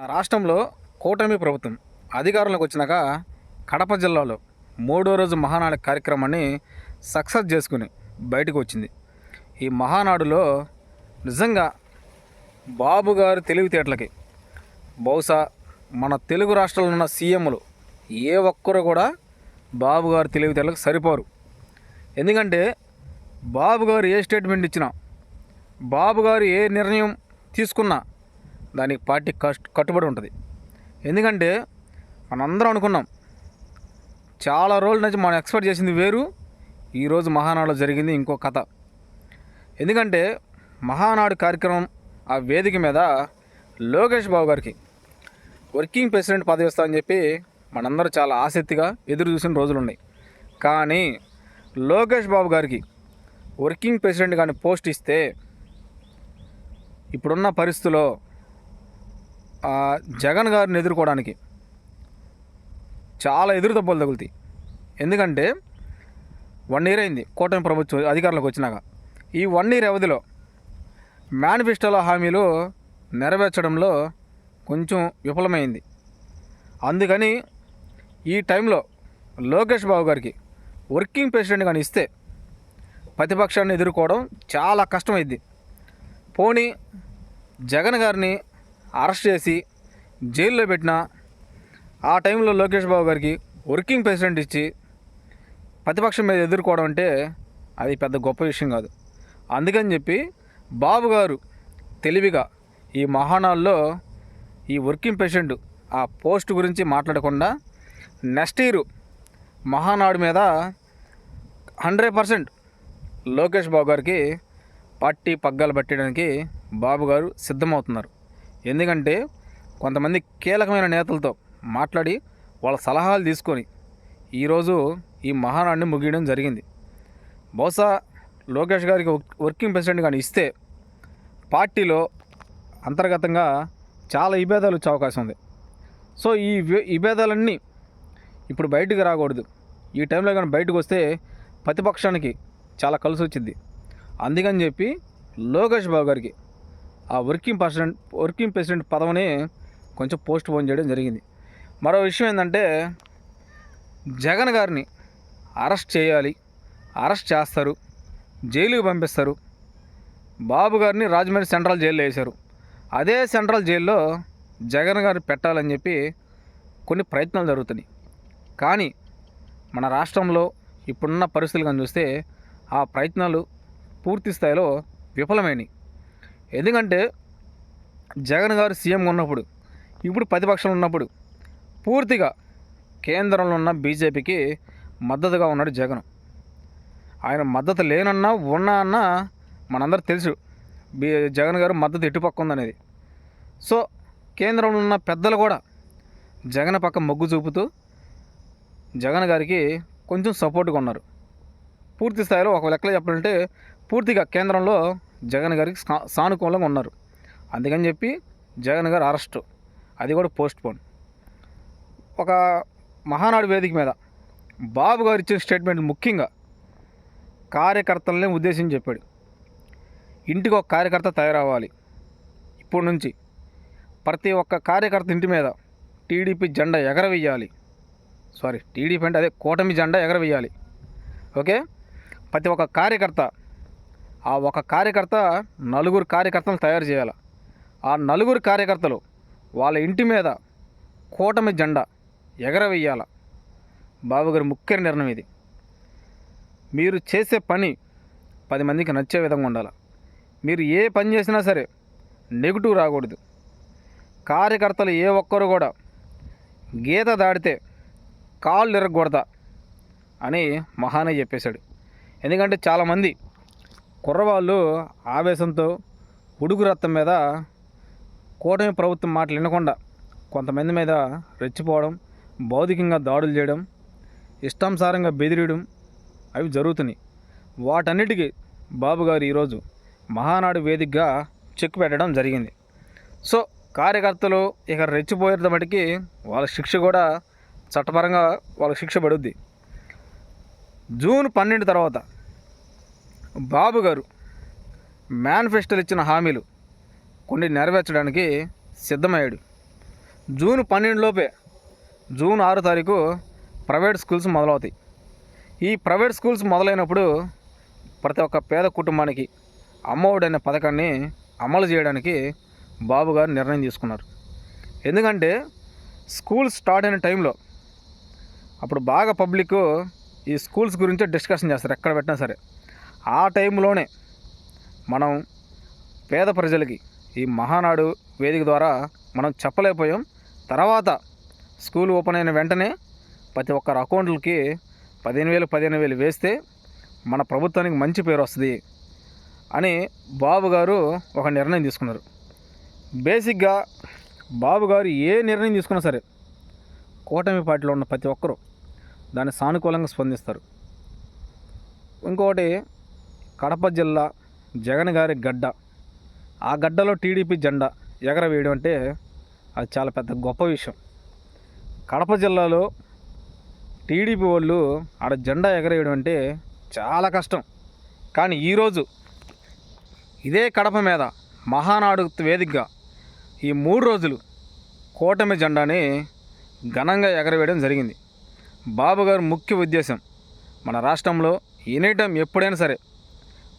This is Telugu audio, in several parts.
రాష్ట్రంలో కూటమి ప్రభుత్వం అధికారంలోకి వచ్చినాక కడప జిల్లాలో మూడో రోజు మహానాడు కార్యక్రమాన్ని సక్సెస్ చేసుకుని బయటకు వచ్చింది. ఈ మహానాడులో నిజంగా బాబు గారి తెలివితేటలకి బహుశా మన తెలుగు రాష్ట్రాల్లో ఉన్న సీఎంలు ఏ ఒక్కరు కూడా బాబు గారి తెలివితేటలకు సరిపోరు. ఎందుకంటే బాబు గారు ఏ స్టేట్మెంట్ ఇచ్చినా బాబు గారు ఏ నిర్ణయం తీసుకున్నా దానికి పార్టీ కష్ట కట్టుబడి ఉంటుంది. ఎందుకంటే మనందరం అనుకున్నాం చాలా రోజుల నుంచి మనం ఎక్స్పెక్ట్ చేసింది వేరు ఈరోజు మహానాడులో జరిగింది ఇంకో కథ. ఎందుకంటే మహానాడు కార్యక్రమం ఆ వేదిక మీద లోకేష్ బాబు గారికి వర్కింగ్ ప్రెసిడెంట్ పదవి అని చెప్పి మనందరూ చాలా ఆసక్తిగా ఎదురు చూసిన రోజులు ఉన్నాయి. కానీ లోకేష్ బాబు గారికి వర్కింగ్ ప్రెసిడెంట్ కానీ పోస్ట్ ఇస్తే ఇప్పుడున్న పరిస్థితుల్లో జగన్ గారిని ఎదుర్కోవడానికి చాలా ఎదురు దెబ్బలు తగులుతాయి. ఎందుకంటే వన్ ఇయర్ అయింది కూటమి ప్రభుత్వం అధికారంలోకి వచ్చినాక. ఈ వన్ ఇయర్ వ్యవధిలో మేనిఫెస్టోలో హామీలు నెరవేర్చడంలో కొంచెం విఫలమైంది. అందుకని ఈ టైంలో లోకేష్ బాబు గారికి వర్కింగ్ ప్రెసిడెంట్ కానీ ఇస్తే ప్రతిపక్షాన్ని ఎదుర్కోవడం చాలా కష్టమైంది పోనీ జగన్ గారిని అరెస్ట్ చేసి జైల్లో పెట్టిన ఆ టైంలో లోకేష్ బాబు గారికి వర్కింగ్ ప్రెసిడెంట్ ఇచ్చి ప్రతిపక్షం మీద ఎదుర్కోవడం అంటే అది పెద్ద గొప్ప విషయం కాదు. అందుకని చెప్పి బాబు గారు తెలివిగా ఈ మహానాల్లో ఈ వర్కింగ్ ప్రెసిడెంట్ ఆ పోస్ట్ గురించి మాట్లాడకుండా నెక్స్ట్ ఇయర్ మహానాడు మీద హండ్రెడ్ పర్సెంట్ లోకేష్ బాబు గారికి పార్టీ పగ్గాలు పట్టడానికి బాబు గారు సిద్ధమవుతున్నారు. ఎందుకంటే కొంతమంది కీలకమైన నేతలతో మాట్లాడి వాళ్ళ సలహాలు తీసుకొని ఈరోజు ఈ మహానాడిని ముగియడం జరిగింది. బహుశా లోకేష్ గారికి వర్కింగ్ ప్రెసిడెంట్ కానీ ఇస్తే పార్టీలో అంతర్గతంగా చాలా విభేదాలు వచ్చే అవకాశం ఉంది. సో ఈ విభేదాలన్నీ ఇప్పుడు బయటకు రాకూడదు. ఈ టైంలో కానీ బయటకు వస్తే ప్రతిపక్షానికి చాలా కలిసి వచ్చింది అందుకని చెప్పి లోకేష్ బాబు గారికి ఆ వర్కింగ్ ప్రెసిడెంట్ వర్కింగ్ ప్రెసిడెంట్ పదవిని కొంచెం పోస్ట్ పోన్ చేయడం జరిగింది. మరో విషయం ఏంటంటే జగన్ గారిని అరెస్ట్ చేయాలి అరెస్ట్ చేస్తారు జైలుకి పంపిస్తారు. బాబు గారిని రాజమండ్రి సెంట్రల్ జైల్లో వేశారు. అదే సెంట్రల్ జైల్లో జగన్ గారిని పెట్టాలని చెప్పి కొన్ని ప్రయత్నాలు జరుగుతున్నాయి. కానీ మన రాష్ట్రంలో ఇప్పుడున్న పరిస్థితులు కానీ చూస్తే ఆ ప్రయత్నాలు పూర్తి స్థాయిలో విఫలమైనవి ఎందుకంటే జగన్ గారు సీఎంగా ఉన్నప్పుడు ఇప్పుడు ప్రతిపక్షంలో ఉన్నప్పుడు పూర్తిగా కేంద్రంలో ఉన్న బీజేపీకి మద్దతుగా ఉన్నాడు జగన్. ఆయన మద్దతు లేనన్నా ఉన్నా అన్నా మనందరూ తెలుసు బీ జగన్ గారు మద్దతు ఎటుపక్క ఉందనేది. సో కేంద్రంలో ఉన్న పెద్దలు కూడా జగన్ పక్క మొగ్గు చూపుతూ జగన్ గారికి కొంచెం సపోర్ట్గా ఉన్నారు. పూర్తి స్థాయిలో ఒక లెక్కలో చెప్పాలంటే పూర్తిగా కేంద్రంలో జగన్ గారికి సానుకూలంగా ఉన్నారు. అందుకని చెప్పి జగన్ గారు అరెస్టు. అది కూడా పోస్ట్ పోన్ ఒక మహానాడు వేదిక మీద బాబు గారు ఇచ్చిన స్టేట్మెంట్ ముఖ్యంగా కార్యకర్తలనే ఉద్దేశించి చెప్పాడు. ఇంటికి ఒక కార్యకర్త తయారవ్వాలి. ఇప్పటి నుంచి ప్రతి ఒక్క కార్యకర్త ఇంటి మీద టీడీపీ జెండా ఎగరవేయాలి. సారీ టీడీపీ అంటే అదే కూటమి జెండా ఎగరవేయాలి. ఓకే? ప్రతి ఒక్క కార్యకర్త ఆ ఒక కార్యకర్త నలుగురు కార్యకర్తలు తయారు చేయాలి. ఆ నలుగురు కార్యకర్తలు వాళ్ళ ఇంటి మీద కూటమి జెండా ఎగరవేయాల. బాబుగారి ముఖ్య నిర్ణయం ఇది. మీరు చేసే పని పది మందికి నచ్చే విధంగా ఉండాలి. మీరు ఏ పని చేసినా సరే నెగిటివ్ రాకూడదు. కార్యకర్తలు ఏ ఒక్కరు కూడా గీత దాడితే కాళ్ళు ఇరగకూడదా అని మహానయ్య చెప్పేశాడు. ఎందుకంటే చాలామంది కుర్రవాళ్ళు ఆవేశంతో ఉడుకు రక్తం మీద కూటమి ప్రభుత్వం మాటలు వినకుండా కొంతమంది మీద రెచ్చిపోవడం భౌతికంగా దాడులు చేయడం ఇష్టానుసారంగా బెదిరియడం అవి జరుగుతున్నాయి. వాటన్నిటికీ బాబు గారు ఈరోజు మహానాడు వేదికగా చెక్ పెట్టడం జరిగింది. సో కార్యకర్తలు ఇక రెచ్చిపోయేట మటుకి వాళ్ళ శిక్ష కూడా చట్టపరంగా వాళ్ళ శిక్ష పడుద్ది. జూన్ పన్నెండు తర్వాత బాబు గారు మేనిఫెస్టోలు ఇచ్చిన హామీలు కొన్ని నెరవేర్చడానికి సిద్ధమయ్యాడు. జూన్ పన్నెండులోపే జూన్ ఆరు తారీఖు ప్రైవేట్ స్కూల్స్ మొదలవుతాయి. ఈ ప్రైవేట్ స్కూల్స్ మొదలైనప్పుడు ప్రతి ఒక్క పేద కుటుంబానికి అమ్మఒడి అనే పథకాన్ని అమలు చేయడానికి బాబు గారు నిర్ణయం తీసుకున్నారు. ఎందుకంటే స్కూల్ స్టార్ట్ అయిన టైంలో అప్పుడు బాగా పబ్లిక్ ఈ స్కూల్స్ గురించే డిస్కషన్ చేస్తారు ఎక్కడ పెట్టినా సరే. ఆ టైంలోనే మనం పేద ప్రజలకి ఈ మహానాడు వేదిక ద్వారా మనం చెప్పలేకపోయాం. తర్వాత స్కూల్ ఓపెన్ అయిన వెంటనే ప్రతి ఒక్కరి అకౌంట్లకి పదిహేను వేలు పదిహేను వేలు వేస్తే మన ప్రభుత్వానికి మంచి పేరు వస్తుంది అని బాబు గారు ఒక నిర్ణయం తీసుకున్నారు. బేసిక్గా బాబు గారు ఏ నిర్ణయం తీసుకున్నా సరే కూటమి పార్టీలో ఉన్న ప్రతి ఒక్కరూ దాన్ని సానుకూలంగా స్పందిస్తారు. ఇంకొకటి కడప జిల్లా జగన్ గారి గడ్డ. ఆ గడ్డలో టీడీపీ జెండా ఎగరవేయడం అంటే అది చాలా పెద్ద గొప్ప విషయం. కడప జిల్లాలో టీడీపీ వాళ్ళు ఆడ జెండా ఎగరేయడం అంటే చాలా కష్టం. కానీ ఈరోజు ఇదే కడప మీద మహానాడు వేదికగా ఈ మూడు రోజులు కూటమి జెండాని ఘనంగా ఎగరవేయడం జరిగింది. బాబు గారు ముఖ్య ఉద్దేశం మన రాష్ట్రంలో ఎనీ టైం ఎప్పుడైనా సరే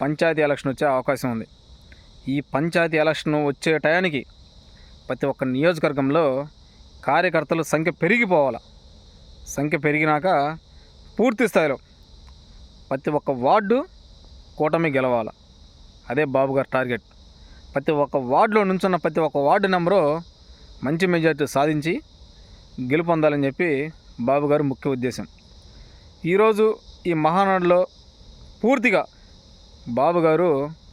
పంచాయతీ ఎలక్షన్ వచ్చే అవకాశం ఉంది. ఈ పంచాయతీ ఎలక్షన్ వచ్చే టయానికి ప్రతి ఒక్క నియోజకవర్గంలో కార్యకర్తల సంఖ్య పెరిగిపోవాలి. సంఖ్య పెరిగినాక పూర్తి స్థాయిలో ప్రతి ఒక్క వార్డు కూటమి గెలవాలి. అదే బాబు గారి టార్గెట్. ప్రతి ఒక్క వార్డులో నుంచున్న ప్రతి ఒక్క వార్డు నెంబరు మంచి మెజార్టీ సాధించి గెలుపొందాలని చెప్పి బాబు గారు ముఖ్య ఉద్దేశం. ఈరోజు ఈ మహానాడులో పూర్తిగా బాబు గారు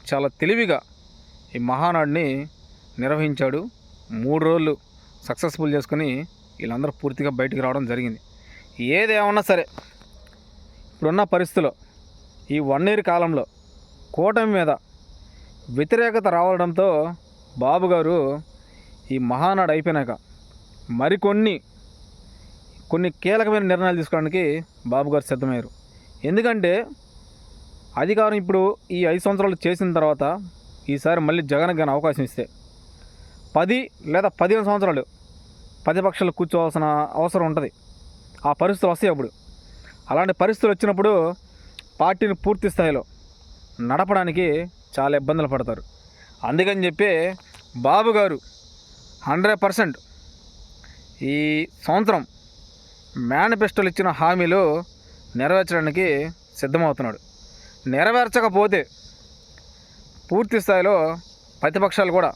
చాలా తెలివిగా ఈ మహానాడిని నిర్వహించాడు. మూడు రోజులు సక్సెస్ఫుల్ చేసుకుని వీళ్ళందరూ పూర్తిగా బయటికి రావడం జరిగింది. ఏదేమన్నా సరే ఇప్పుడున్న పరిస్థితిలో ఈ వన్ ఇయర్ కాలంలో కూటమి మీద వ్యతిరేకత రావడంతో బాబు గారు ఈ మహానాడు అయిపోయినాక మరికొన్ని కొన్ని కీలకమైన నిర్ణయాలు తీసుకోవడానికి బాబు గారు సిద్ధమయ్యారు. ఎందుకంటే అధికారం ఇప్పుడు ఈ ఐదు సంవత్సరాలు చేసిన తర్వాత ఈసారి మళ్ళీ జగన్ గాని అవకాశం ఇస్తే పది లేదా పదిహేను సంవత్సరాలు ప్రతిపక్షాలు కూర్చోవాల్సిన అవసరం ఉంటుంది. ఆ పరిస్థితులు వస్తాయి అప్పుడు. అలాంటి పరిస్థితులు వచ్చినప్పుడు పార్టీని పూర్తి స్థాయిలో నడపడానికి చాలా ఇబ్బందులు పడతారు. అందుకని చెప్పి బాబు గారు హండ్రెడ్ పర్సెంట్ ఈ సంవత్సరం మేనిఫెస్టోలు ఇచ్చిన హామీలు నెరవేర్చడానికి సిద్ధమవుతున్నాడు. నెరవేర్చకపోతే పూర్తి స్థాయిలో ప్రతిపక్షాలు కూడా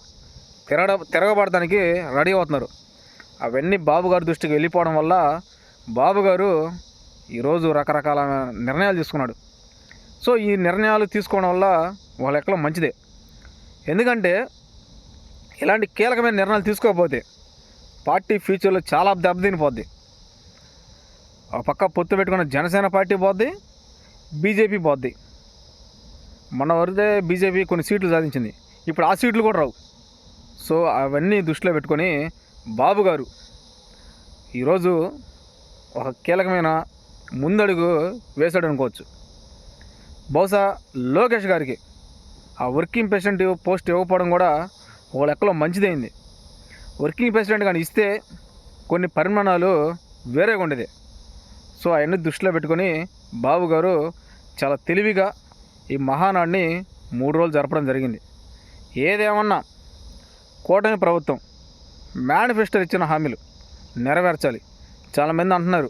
తిరగ తిరగబడటానికి రెడీ అవుతున్నారు. అవన్నీ బాబు గారి దృష్టికి వెళ్ళిపోవడం వల్ల బాబు గారు ఈరోజు రకరకాల నిర్ణయాలు తీసుకున్నాడు. సో ఈ నిర్ణయాలు తీసుకోవడం వల్ల వాళ్ళ ఎక్కడ మంచిదే. ఎందుకంటే ఇలాంటి కీలకమైన నిర్ణయాలు తీసుకోకపోతే పార్టీ ఫ్యూచర్లో చాలా దెబ్బతినిపోద్ది. ఒక పక్క పొత్తు పెట్టుకున్న జనసేన పార్టీ పోద్ది బీజేపీ పోద్ది. మన వరదే బీజేపీ కొన్ని సీట్లు సాధించింది. ఇప్పుడు ఆ సీట్లు కూడా రావు. సో అవన్నీ దృష్టిలో పెట్టుకొని బాబు గారు ఈరోజు ఒక కీలకమైన ముందడుగు వేశాడు అనుకోవచ్చు బహుశా లోకేష్ గారికి ఆ వర్కింగ్ ప్రెసిడెంట్ పోస్ట్ ఇవ్వకపోవడం కూడా ఒక లెక్కలో మంచిదైంది. వర్కింగ్ ప్రెసిడెంట్ కానీ ఇస్తే కొన్ని పరిమాణాలు వేరేగా ఉండేది సో అవన్నీ దృష్టిలో పెట్టుకొని బాబు గారు చాలా తెలివిగా ఈ మహానాడిని మూడు రోజులు జరపడం జరిగింది. ఏదేమన్నా కూటమి ప్రభుత్వం మేనిఫెస్టోలు ఇచ్చిన హామీలు నెరవేర్చాలి. చాలామంది అంటున్నారు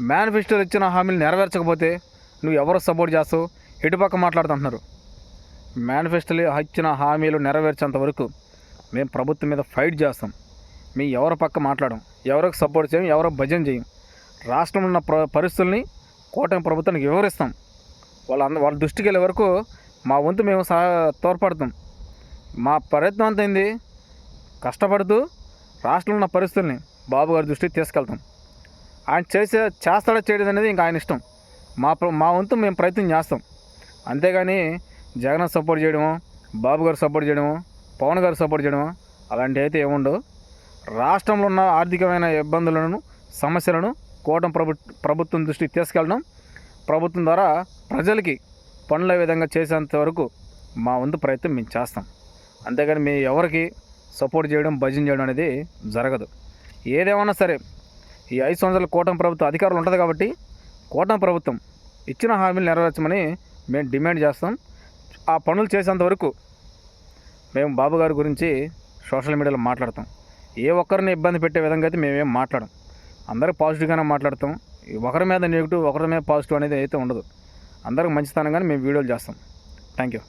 మేనిఫెస్టోలు ఇచ్చిన హామీలు నెరవేర్చకపోతే నువ్వు ఎవరు సపోర్ట్ చేస్తావు? ఎటుపక్క మాట్లాడుతుంటున్నారు. మేనిఫెస్టోలు ఇచ్చిన హామీలు నెరవేర్చేంత వరకు మేము ప్రభుత్వం మీద ఫైట్ చేస్తాం. మేము ఎవరి పక్క మాట్లాడం ఎవరికి సపోర్ట్ చేయం ఎవరికి భజన చేయం. రాష్ట్రంలో ఉన్న ప్ర పరిస్థితుల్ని కూటమి ప్రభుత్వానికి వివరిస్తాం. వాళ్ళ వాళ్ళ దృష్టికి వెళ్ళే వరకు మా వంతు మేము సహా తోడ్పడతాం. మా ప్రయత్నం అంత ఏంది? కష్టపడుతూ రాష్ట్రంలో ఉన్న పరిస్థితుల్ని బాబు గారి దృష్టికి తీసుకెళ్తాం. ఆయన చేసే చేస్తాడో చేయడం అనేది ఇంకా ఆయన ఇష్టం. మా మా వంతు మేము ప్రయత్నం చేస్తాం. అంతేగాని జగన్ సపోర్ట్ చేయడము బాబు గారు సపోర్ట్ చేయడము పవన్ గారు సపోర్ట్ చేయడము అలాంటివి అయితే ఏముండవు రాష్ట్రంలో ఉన్న ఆర్థికమైన ఇబ్బందులను సమస్యలను కూటమి ప్రభు ప్రభుత్వం దృష్టికి తీసుకెళ్ళడం ప్రభుత్వం ద్వారా ప్రజలకి పనుల విధంగా చేసేంత వరకు మా వంతు ప్రయత్నం మేము చేస్తాం. అంతేగాని మీ ఎవరికి సపోర్ట్ చేయడం భజన చేయడం అనేది జరగదు. ఏదేమన్నా సరే ఈ ఐదు సంవత్సరాల కూటమి ప్రభుత్వం అధికారులు ఉంటుంది కాబట్టి కూటమి ప్రభుత్వం ఇచ్చిన హామీలు నెరవేర్చమని మేము డిమాండ్ చేస్తాం. ఆ పనులు చేసేంత వరకు మేము బాబు గారి గురించి సోషల్ మీడియాలో మాట్లాడతాం. ఏ ఒక్కరిని ఇబ్బంది పెట్టే విధంగా అయితే మేమేం మాట్లాడం అందరూ పాజిటివ్గానే మాట్లాడతాం. ఒకరి మీద నెగిటివ్ ఒకరి మీద పాజిటివ్ అనేది అయితే ఉండదు. అందరికి మంచితనంగానే మేము వీడియోలు చేస్తాం. Thank you